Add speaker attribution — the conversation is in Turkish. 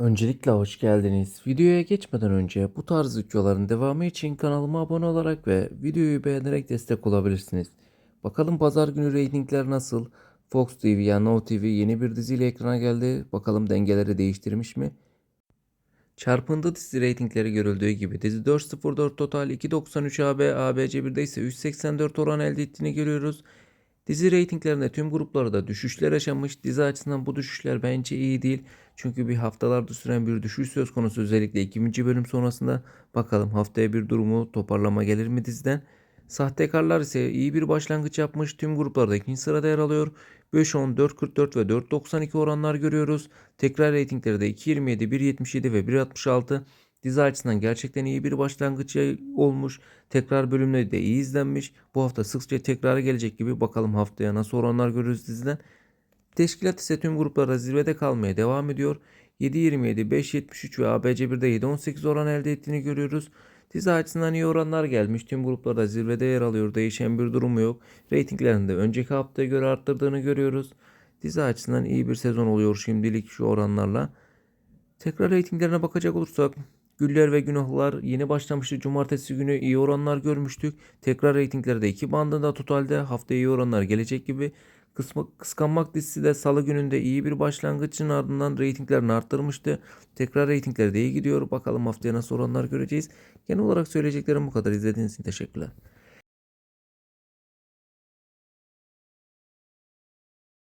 Speaker 1: Öncelikle hoş geldiniz. Videoya geçmeden önce bu tarz videoların devamı için kanalıma abone olarak ve videoyu beğenerek destek olabilirsiniz. Bakalım pazar günü reytingler nasıl? Fox TV ya No TV yeni bir diziyle ekrana geldi. Bakalım dengeleri değiştirmiş mi? Çarpıntı dizi reytingleri görüldüğü gibi dizi 4.04 total 2.93 AB, ABC1'de ise 3.84 oran elde ettiğini görüyoruz. Dizi reytinglerinde tüm gruplarda düşüşler yaşamış. Dizi açısından bu düşüşler bence iyi değil. Çünkü bir haftalarda süren bir düşüş söz konusu özellikle ikinci bölüm sonrasında. Bakalım haftaya bir durumu toparlama gelir mi diziden? Sahtekarlar ise iyi bir başlangıç yapmış. Tüm gruplarda ikinci sırada yer alıyor. 5.10, 4.44 ve 4.92 oranlar görüyoruz. Tekrar reytingleri de 2.27, 1.77 ve 1.66. Dizi açısından gerçekten iyi bir başlangıç olmuş. Tekrar bölümleri de iyi izlenmiş. Bu hafta sıkça tekrara gelecek gibi bakalım haftaya nasıl oranlar görürüz diziden. Teşkilat ise tüm gruplarda zirvede kalmaya devam ediyor. 7.27, 5.73 ve ABC1'de 7.18 oran elde ettiğini görüyoruz. Dizi açısından iyi oranlar gelmiş. Tüm gruplarda zirvede yer alıyor. Değişen bir durumu yok. Reytinglerini de önceki haftaya göre arttırdığını görüyoruz. Dizi açısından iyi bir sezon oluyor şimdilik şu oranlarla. Tekrar reytinglerine bakacak olursak Güller ve Günahlar yeni başlamıştı. Cumartesi günü iyi oranlar görmüştük. Tekrar reytinglerde iki bandında totalde haftaya iyi oranlar gelecek gibi. Kısma, Kıskanmak dizisi de salı gününde iyi bir başlangıcın ardından reytinglerini arttırmıştı. Tekrar reytingleri de iyi gidiyor. Bakalım haftaya nasıl oranlar göreceğiz. Genel olarak söyleyeceklerim bu kadar. İzlediğiniz için teşekkürler.